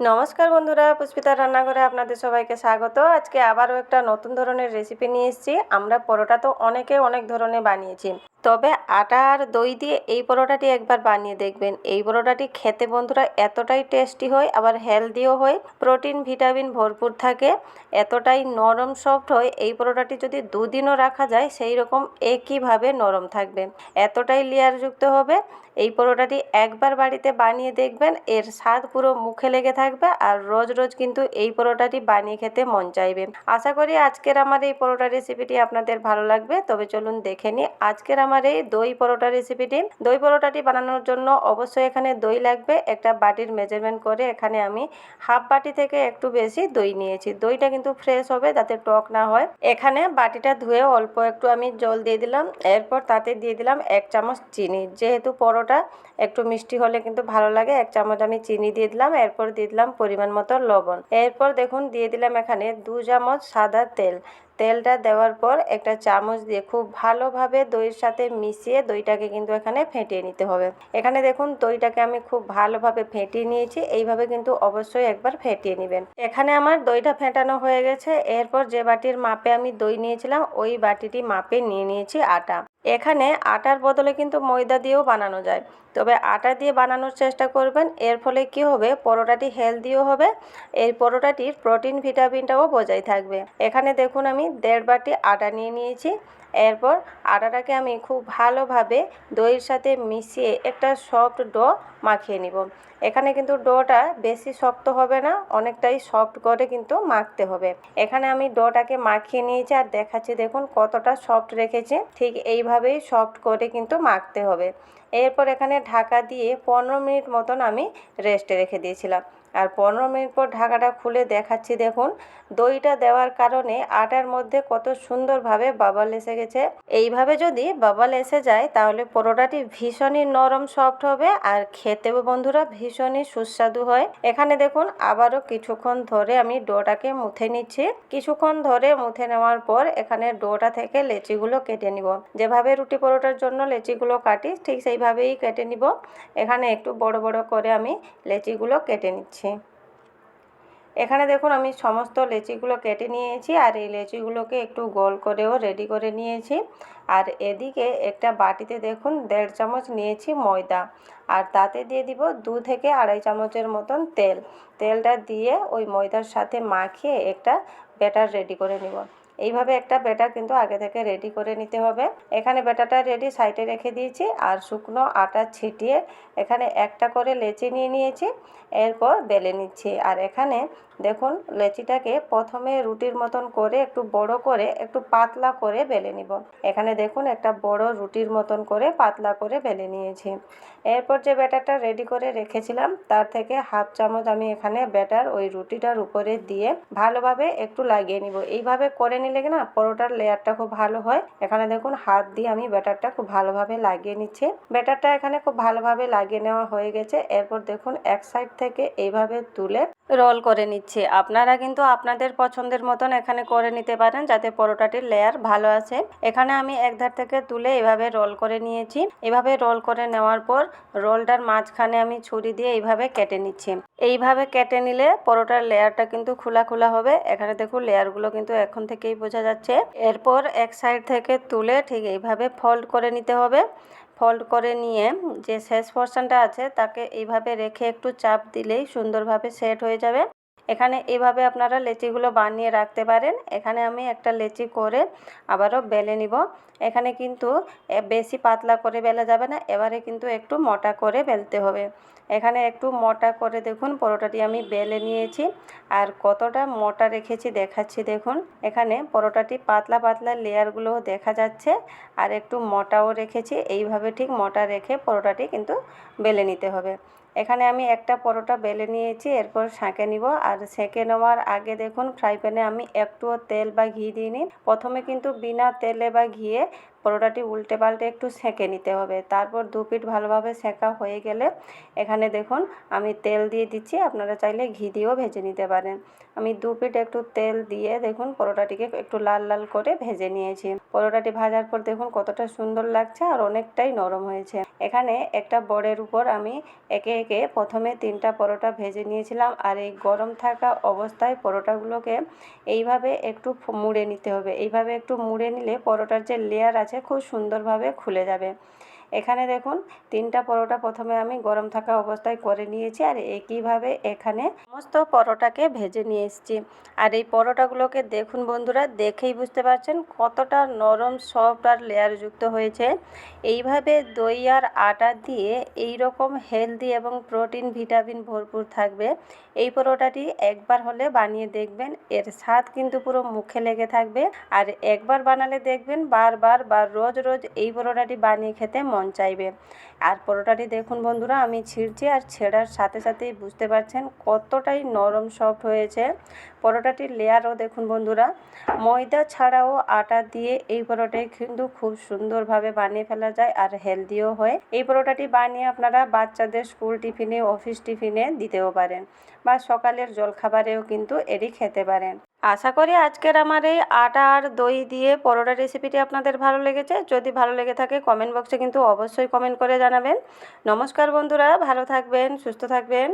নমস্কার বন্ধুরা পুষ্পিতা রান্নাঘরে আপনাদের সবাইকে স্বাগত। আজকে আবারও একটা নতুন ধরনের রেসিপি নিয়ে এসেছি। আমরা পরোটা তো অনেকে অনেক ধরনের বানিয়েছি। তবে আটা আর দই দিয়ে এই পরোটাটি একবার বানিয়ে দেখবেন। এই পরোটাটি খেতে বন্ধুরা এতটাই টেস্টি হয়, আবার হেলদিও হয়, প্রোটিন, ভিটামিন ভরপুর থাকে, এতটাই নরম সফট হয়, এই পরোটাটি যদি দুদিনও রাখা যায়, সেই রকম একইভাবে নরম থাকবে। এতটাই লেয়ারযুক্ত হবে, এই পরোটাটি একবার বাড়িতে বানিয়ে দেখবেন, এর স্বাদ পুরো মুখে লেগে থাকবে আর রোজ রোজ কিন্তু এই পরোটাটি বানিয়ে খেতে মন চাইবে। আশা করি আজকের আমার এই পরোটা রেসিপিটি আপনাদের ভালো লাগবে, তবে চলুন দেখে নিই আজকের এই দই পরোটা রেসিপিটি দই পরোটাটি বানানোর জন্য অবশ্যই এখানে দই লাগবে। একটা বাটির মেজারমেন্ট করে এখানে আমি হাফ বাটি থেকে একটু বেশি দই নিয়েছি। দইটা কিন্তু ফ্রেশ হবে, যাতে টক না হয়। এখানে বাটিটা ধুয়ে অল্প একটু আমি জল দিয়ে দিলাম। এরপর তাতে দিয়ে দিলাম এক চামচ চিনি। যেহেতু পরোটা একটু মিষ্টি হলে কিন্তু ভালো লাগে, এক চামচ আমি চিনি দিয়ে দিলাম। এরপর দিয়ে দিলাম পরিমাণ মতো লবণ। এরপর দেখুন, দিয়ে দিলাম এখানে দু চামচ সাদা তেল। তেলটা দেওয়ার পর একটা চামচ দিয়ে খুব ভালোভাবে দইয়ের সাথে মিশিয়ে দইটাকে কিন্তু এখানে ফেটিয়ে নিতে হবে। এখানে দেখুন, দইটাকে আমি খুব ভালোভাবে ফেটিয়ে নিয়েছি। এইভাবে কিন্তু অবশ্যই একবার ফেটিয়ে নেবেন। এখানে আমার দইটা ফেটানো হয়ে গেছে। এরপর যে বাটির মাপে আমি দই নিয়েছিলাম, ওই বাটিটি মাপে নিয়ে নিয়েছি আটা। এখানে আটার বদলে কিন্তু ময়দা দিয়েও বানানো যায়। তবে আটা দিয়ে বানানোর চেষ্টা করবেন, এর ফলে কি হবে? পরোটাটি হেলদিও হবে এই পরোটাটির প্রোটিন, ভিটামিনটাও বজায় থাকবে। এখানে দেখুন আমি দেড় বাটি আটা নিয়ে নিয়েছি। এরপর আটাটাকে আমি খুব ভালোভাবে দইয়ের সাথে মিশিয়ে একটা সফট ডো মাখিয়ে নিব। এখানে কিন্তু ডোটা বেশি শক্ত হবে না, অনেকটাই সফট করে কিন্তু মাখতে হবে। এখানে আমি ডোটাকে মাখিয়ে নিয়েছি আর দেখাচ্ছি দেখুন কতটা সফট রেখেছি। ঠিক এইভাবেই সফট করে কিন্তু মাখতে হবে। এরপর এখানে ঢাকা দিয়ে পনেরো মিনিট মতন আমি রেস্টে রেখে দিয়েছিলাম। আর পনেরো মিনিট পর ঢাকাটা খুলে দেখাচ্ছি, দেখুন। দইটা দেওয়ার কারণে আটার মধ্যে কত সুন্দরভাবে বাবাল এসে গেছে। এইভাবে যদি বাবাল এসে যায়, তাহলে পরোটাটি ভীষণই নরম, সফট হবে। আর খেতেও বন্ধুরা ভীষণই সুস্বাদু হয়। এখানে দেখুন, আবারও কিছুক্ষণ ধরে আমি ডোটাকে মুথে নিচ্ছি। কিছুক্ষণ ধরে মুথে নেওয়ার পর এখানে ডোটা থেকে লেচিগুলো কেটে নিব। যেভাবে রুটি পরোটার জন্য লেচিগুলো কাটি, ঠিক সেইভাবেই কেটে নিব। এখানে একটু বড় বড় করে আমি লেচিগুলো কেটে নিচ্ছি। এখানে দেখুন আমি সমস্ত লেচিগুলো কেটে নিয়েছি আর এই লেচিগুলোকে একটু গোল করেও রেডি করে নিয়েছি। আর এদিকে একটা বাটিতে দেখুন দেড় চামচ নিয়েছি ময়দা আর তাতে দিয়ে দিব দু থেকে আড়াই চামচের মতন তেল। তেলটা দিয়ে ওই ময়দার সাথে মাখিয়ে একটা ব্যাটার রেডি করে নিব। এইভাবে একটা ব্যাটার কিন্তু আগে থেকে রেডি করে নিতে হবে। এখানে ব্যাটারটা রেডি সাইডে রেখে দিয়েছি আর শুকনো আটা ছিটিয়ে এখানে একটা করে লেচি নিয়ে নিয়েছি, এরপর বেলে নিচ্ছি। আর এখানে দেখুন, লেচিটাকে প্রথমে রুটির মতন করে একটু বড় করে একটু পাতলা করে বেলে নিব। এখানে দেখুন, একটা বড় রুটির মতন করে পাতলা করে বেলে নিয়েছি। এরপর যে ব্যাটারটা রেডি করে রেখেছিলাম, তার থেকে হাফ চামচ আমি এখানে ব্যাটার ওই রুটিটার উপরে দিয়ে ভালোভাবে একটু লাগিয়ে নিব। এইভাবে করে নিলে না, পরোটার লেয়ারটা খুব ভালো হয়। এখানে দেখুন, হাত দিয়ে আমি ব্যাটারটা খুব ভালোভাবে লাগিয়ে নিচ্ছি। ব্যাটারটা এখানে খুব ভালোভাবে লাগিয়ে নেওয়া হয়ে গেছে। এরপর দেখুন, এক সাইড থেকে এইভাবে তুলে রোল করে নিচ্ছি। আপনারা কিন্তু আপনাদের পছন্দের মতন এখানে করে নিতে পারেন যাতে পরোটাটির লেয়ার ভালো আসে। এখানে আমি এক ধার থেকে তুলে এভাবে রোল করে নিয়েছি। এভাবে রোল করে নেওয়ার পর রোলটার মাঝখানে আমি ছুরি দিয়ে এইভাবে কেটে নিচ্ছি। এইভাবে কেটে নিলে পরোটার লেয়ারটা কিন্তু খোলা খোলা হবে। এখানে দেখুন লেয়ারগুলো কিন্তু এখন থেকেই বোঝা যাচ্ছে। এরপর এক সাইড থেকে তুলে ঠিক এইভাবে ফোল্ড করে নিতে হবে। ফোল্ড করে নিয়ে যে শেষ পোর্শনটা আছে তাকে এইভাবে রেখে একটু চাপ দিলেই সুন্দরভাবে সেট হয়ে যাবে। এখানে এভাবে আপনারা লেচিগুলো বানিয়ে রাখতে পারেন। এখানে আমি একটা লেচি করে আবারও বেলে নিব। এখানে কিন্তু বেশি পাতলা করে বেলা যাবে না, এবারে কিন্তু একটু মোটা করে বেলতে হবে। এখানে একটু মোটা করে দেখুন, পরোটাটি আমি বেলে নিয়েছি। আর কতটা মোটা রেখেছি দেখাচ্ছি দেখুন। এখানে পরোটাটি পাতলা পাতলা লেয়ারগুলোও দেখা যাচ্ছে। আর একটু মোটাও রেখেছি। এইভাবে ঠিক মোটা রেখে পরোটাটি কিন্তু বেলে নিতে হবে। এখানে আমি একটা পরোটা বেলে নিয়েছি, এরপর সেঁকে নিব। আর সেঁকে নেওয়ার আগে দেখুন, ফ্রাই প্যানে আমি একটুও তেল বা ঘি দিইনি। প্রথমে কিন্তু বিনা তেলে বা ঘিয়ে পরোটাটি উল্টে পাল্টে একটু সেঁকে নিতে হবে। তারপর দু পিঠ ভালোভাবে সেঁকা হয়ে গেলে এখানে দেখুন, আমি তেল দিয়ে দিচ্ছি। আপনারা চাইলে ঘি দিয়েও ভেজে নিতে পারেন। আমি দু পিঠ একটু তেল দিয়ে দেখুন, পরোটাটিকে একটু লাল লাল করে ভেজে নিয়েছি। পরোটাটি ভাজার পর দেখুন, কতটা সুন্দর লাগছে আর অনেকটাই নরম হয়েছে। এখানে একটা বড়ের উপর আমি একে একে প্রথমে তিনটা পরোটা ভেজে নিয়েছিলাম আর এই গরম থাকা অবস্থায় পরোটাগুলোকে এইভাবে একটু মুড়ে নিতে হবে। এইভাবে একটু মুড়ে নিলে পরোটার যে লেয়ার আছে খুব সুন্দরভাবে খুলে যাবে। এখানে দেখুন, তিনটা পরোটা প্রথমে আমি গরম থাকা অবস্থায় করে নিয়েছি আর একইভাবে এখানে সমস্ত পরোটাকে ভেজে নিয়ে এসেছি। আর এই পরোটাগুলোকে দেখুন বন্ধুরা, দেখেই বুঝতে পারছেন কতটা নরম, সফট আর লেয়ারযুক্ত হয়েছে। এইভাবে দই আর আটা দিয়ে এই রকম হেলদি এবং প্রোটিন ভিটামিন ভরপুর থাকবে। এই পরোটাটি একবার হলে বানিয়ে দেখবেন, এর স্বাদ কিন্তু পুরো মুখে লেগে থাকবে। আর একবার বানালে দেখবেন বারবার বা রোজ রোজ এই পরোটাটি বানিয়ে খেতে মন চাইবে। আর পরোটাটি দেখুন বন্ধুরা, আমি ছিঁড়ছি আর ছেঁড়ার সাথে সাথেই বুঝতে পারছেন কতটাই নরম সফট হয়েছে পরোটাটির লেয়ারও। দেখুন বন্ধুরা, ময়দা ছাড়াও আটা দিয়ে এই পরোটাই কিন্তু খুব সুন্দরভাবে বানিয়ে ফেলা যায় আর হেলদিও হয়। এই পরোটাটি বানিয়ে আপনারা বাচ্চাদের স্কুল টিফিনে, অফিস টিফিনে দিতেও পারেন বা সকালের জলখাবারেও কিন্তু এটি খেতে পারেন। আশা করি আজকের আমার এই আটা আর দই দিয়ে পরোটা রেসিপিটি আপনাদের ভালো লেগেছে। যদি ভালো লেগে থাকে কমেন্ট বক্সে কিন্তু অবশ্যই কমেন্ট করে জানাবেন। নমস্কার বন্ধুরা, ভালো থাকবেন, সুস্থ থাকবেন।